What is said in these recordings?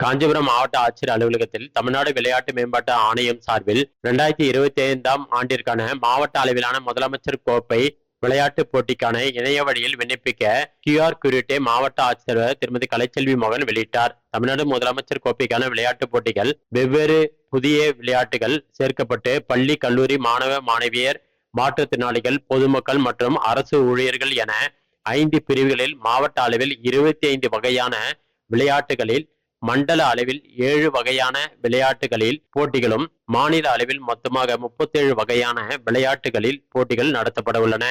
காஞ்சிபுரம் மாவட்ட ஆட்சியர் அலுவலகத்தில் தமிழ்நாடு விளையாட்டு மேம்பாட்டு ஆணையம் சார்பில் இரண்டாயிரத்தி இருபத்தி ஐந்தாம் ஆண்டிற்கான மாவட்ட அளவிலான முதலமைச்சர் கோப்பை விளையாட்டுப் போட்டிக்கான இணைய வழியில் விண்ணப்பிக்க கியூஆர் குறியீட்டை மாவட்ட ஆட்சியர் திருமதி கலைச்செல்வி மோகன் வெளியிட்டார். தமிழ்நாடு முதலமைச்சர் கோப்பைக்கான விளையாட்டுப் போட்டிகள் வெவ்வேறு புதிய விளையாட்டுகள் சேர்க்கப்பட்டு பள்ளி கல்லூரி மாணவ மாணவியர் மாற்றுத்திறனாளிகள் பொதுமக்கள் மற்றும் அரசு ஊழியர்கள் என ஐந்து பிரிவுகளில் மாவட்ட அளவில் இருபத்தி ஐந்து வகையான விளையாட்டுகளில் மண்டல அளவில் ஏழு வகையான விளையாட்டுகளில் போட்டிகளும் மாநில அளவில் மொத்தமாக முப்பத்தேழு வகையான விளையாட்டுகளில் போட்டிகள் நடத்தப்பட உள்ளன.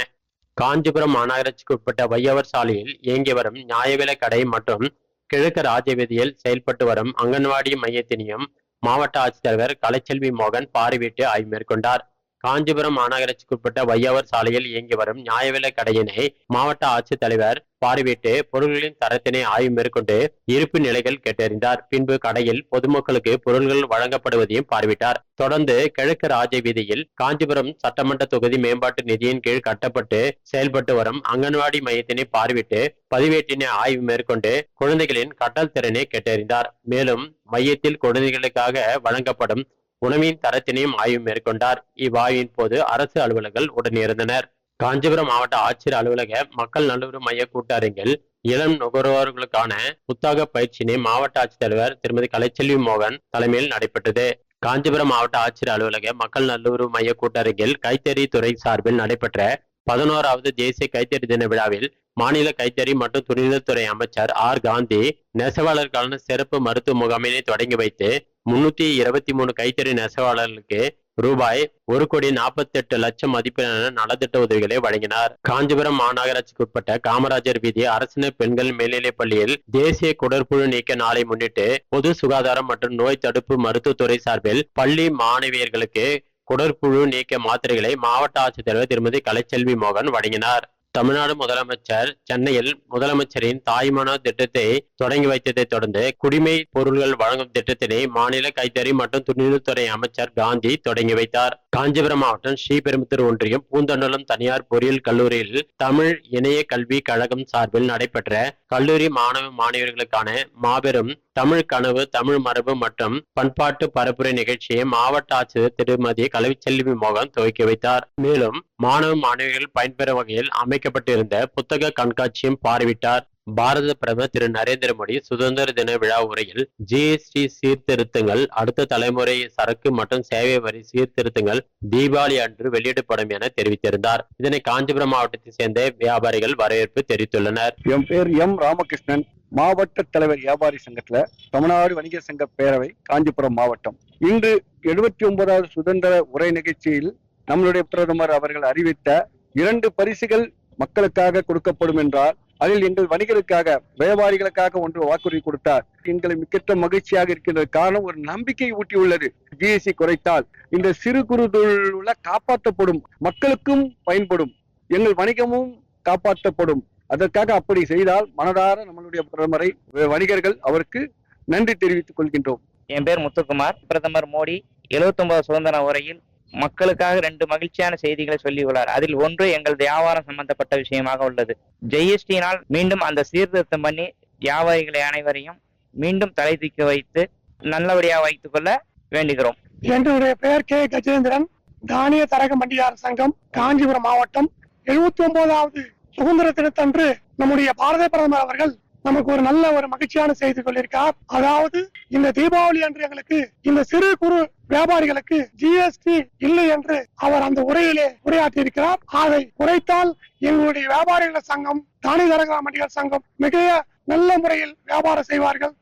காஞ்சிபுரம் மாநகராட்சிக்கு உட்பட்ட வையவர் சாலையில் இயங்கி வரும் நியாய கடை மற்றும் கிழக்கு ராஜவீதியில் செயல்பட்டு வரும் அங்கன்வாடி மையத்தினையும் மாவட்ட ஆட்சித்தலைவர் கலைச்செல்வி மோகன் பார்வையிட்டு ஆய்வு மேற்கொண்டார். காஞ்சிபுரம் மாநகராட்சிக்கு உட்பட்ட வையவர் சாலையில் இயங்கி வரும் நியாயவிலை கடையினை மாவட்ட ஆட்சித்தலைவர் பார்வையிட்டு பொருள்களின் தரத்தினை ஆய்வு மேற்கொண்டு இருப்பு நிலைகள் கேட்டறிந்தார். பின்பு கடையில் பொதுமக்களுக்கு பொருள்கள் வழங்கப்படுவதையும் பார்வையிட்டார். தொடர்ந்து கிழக்கு ராஜ வீதியில் காஞ்சிபுரம் சட்டமன்ற தொகுதி மேம்பாட்டு நிதியின் கீழ் கட்டப்பட்டு செயல்பட்டு வரும் அங்கன்வாடி மையத்தினை பார்வையிட்டு பதிவேட்டினை ஆய்வு மேற்கொண்டு குழந்தைகளின் கட்டல் திறனை கேட்டறிந்தார். மேலும் மையத்தில் குழந்தைகளுக்காக வழங்கப்படும் உணவின் தரத்தினையும் ஆய்வு மேற்கொண்டார். இவ்வாய்வின் போது அரசு அலுவலர்கள் உடனிருந்தனர். காஞ்சிபுரம் மாவட்ட ஆட்சியர் அலுவலக மக்கள் நல்லுறவு மைய கூட்டரங்கில் இளம் நுகர்வோர்களுக்கான புத்தக பயிற்சியினை மாவட்ட ஆட்சித்தலைவர் திருமதி கலைச்செல்வி மோகன் தலைமையில் நடைபெற்றது. காஞ்சிபுரம் மாவட்ட ஆட்சியர் அலுவலக மக்கள் நல்லுறவு மைய கூட்டரங்கில் கைத்தறி துறை சார்பில் நடைபெற்ற பதினோராவது தேசிய கைத்தறி தின விழாவில் மாநில கைத்தறி மற்றும் துணிநூல்துறை அமைச்சர் ஆர். காந்தி நெசவாளர்களுக்கான சிறப்பு மருத்துவ முகாமினை தொடங்கி வைத்து முன்னூத்தி இருபத்தி மூணு கைத்தறி நெசவாளர்களுக்கு ரூபாய் ஒரு கோடி நாற்பத்தி எட்டு லட்சம் மதிப்பிலான நலத்திட்ட உதவிகளை வழங்கினார். காஞ்சிபுரம் மாநகராட்சிக்கு உட்பட்ட காமராஜர் வீதி அரசினர் பெண்கள் மேல்நிலைப் பள்ளியில் தேசிய குடற்புழு நீக்க நாளை முன்னிட்டு பொது சுகாதாரம் மற்றும் நோய் தடுப்பு மருத்துவத்துறை சார்பில் பள்ளி மாணவியர்களுக்கு குடற்புழு நீக்க மாத்திரைகளை மாவட்ட ஆட்சித்தலைவர் திருமதி கலைச்செல்வி மோகன் வழங்கினார். தமிழ்நாடு முதலமைச்சர் சென்னையில் முதலமைச்சரின் தாய்மன திட்டத்தை தொடங்கி வைத்ததை தொடர்ந்து குடிமை பொருள்கள் வழங்கும் திட்டத்தினை மாநில கைத்தறி மற்றும் துணிநூல்துறை அமைச்சர் காந்தி தொடங்கி வைத்தார். காஞ்சிபுரம் மாவட்டம் ஸ்ரீபெரும்புத்தூர் ஒன்றியம் பூந்தண்டலம் தனியார் பொறியியல் கல்லூரியில் தமிழ் இணைய கல்வி கழகம் சார்பில் நடைபெற்ற கல்லூரி மாணவ மாணவியர்களுக்கான மாபெரும் தமிழ் கனவு தமிழ் மரபு மற்றும் பண்பாட்டு பரப்புரை நிகழ்ச்சியை மாவட்ட ஆட்சியர் திருமதி கலைச்செல்வி மோகன் துவக்கி வைத்தார். மேலும் மாணவ மாணவிகள் பயன்பெறும் வகையில் அமைக்கப்பட்டிருந்த புத்தக கண்காட்சியும் பார்வையிட்டார். பாரத பிரதமர் திரு நரேந்திர மோடி சுதந்திர தின விழா உரையில் ஜிஎஸ்டி சீர்திருத்தங்கள் அடுத்த தலைமுறை சரக்கு மற்றும் சேவை வரி சீர்திருத்தங்கள் தீபாவளி அன்று வெளியிடப்படும் என தெரிவித்திருந்தார். இதனை காஞ்சிபுரம் மாவட்டத்தை சேர்ந்த வியாபாரிகள் வரவேற்பு தெரிவித்துள்ளனர். என் பேர் எம் ராமகிருஷ்ணன் மாவட்ட தலைவர் வியாபாரி சங்கத்துல தமிழ்நாடு வணிகர் சங்க பேரவை காஞ்சிபுரம் மாவட்டம். இன்று எழுபத்தி ஒன்பதாவது சுதந்திர உரை நிகழ்ச்சியில் நம்மளுடைய பிரதமர் அவர்கள் அறிவித்த இரண்டு பரிசுகள் மக்களுக்காக கொடுக்கப்படும் என்றால் அதில் எங்கள் வணிகருக்காக வியாபாரிகளுக்காக ஒன்று வாக்குறுதி கொடுத்தார். எங்களை மிக்கற்ற மகிழ்ச்சியாக இருக்கின்ற காரணம் ஒரு நம்பிக்கை ஊட்டியுள்ளது ஜிஎஸ்டி குறைத்தால் இந்த சிறு குறு தொழிலுள்ள காப்பாற்றப்படும் மக்களுக்கும் பயன்படும். எங்கள் வணிகமும் காப்பாற்றப்படும். அதற்காக அப்படி செய்தால் மனதார நம்மளுடைய பிரதமரை வணிகர்கள் அவருக்கு நன்றி தெரிவித்துக் கொள்கின்றோம். என் பேர் முத்துக்குமார். பிரதமர் மோடி 79 சுதந்திர உரையில் மக்களுக்காக ரெண்டு மகிழ்ச்சியான செய்திகளை சொல்லியுள்ளார் அதில் ஒன்று எங்கள் வியாபாரம் சம்பந்தப்பட்ட விஷயமாக உள்ளது. ஜிஎஸ்டியினால் மீண்டும் அந்த சீர்திருத்தம் பண்ணி வியாபாரிகளை அனைவரையும் மீண்டும் தலை தூக்கி வைத்து நல்லபடியாக வைத்துக் கொள்ள வேண்டுகிறோம். என்னுடைய பெயர் கே. கஜேந்திரன். தானிய தரக மண்டியார் சங்கம் காஞ்சிபுரம் மாவட்டம். எழுபத்தி ஒன்பதாவது சுதந்திர தினத்தன்று நம்முடைய பாரத பிரதமர் அவர்கள் நமக்கு ஒரு நல்ல ஒரு மகிழ்ச்சியான செய்தி சொல்லியிருக்கார் அதாவது இந்த தீபாவளி அன்று எங்களுக்கு இந்த சிறு குறு வியாபாரிகளுக்கு ஜிஎஸ்டி இல்லை என்று அவர் அந்த உரையிலே உரையாற்றி இருக்கிறார் அதை குறைத்தால் எங்களுடைய வியாபாரிகள் சங்கம் தானே தரகா மண்டிகள் சங்கம் மிக நல்ல முறையில் வியாபாரம் செய்வார்கள்.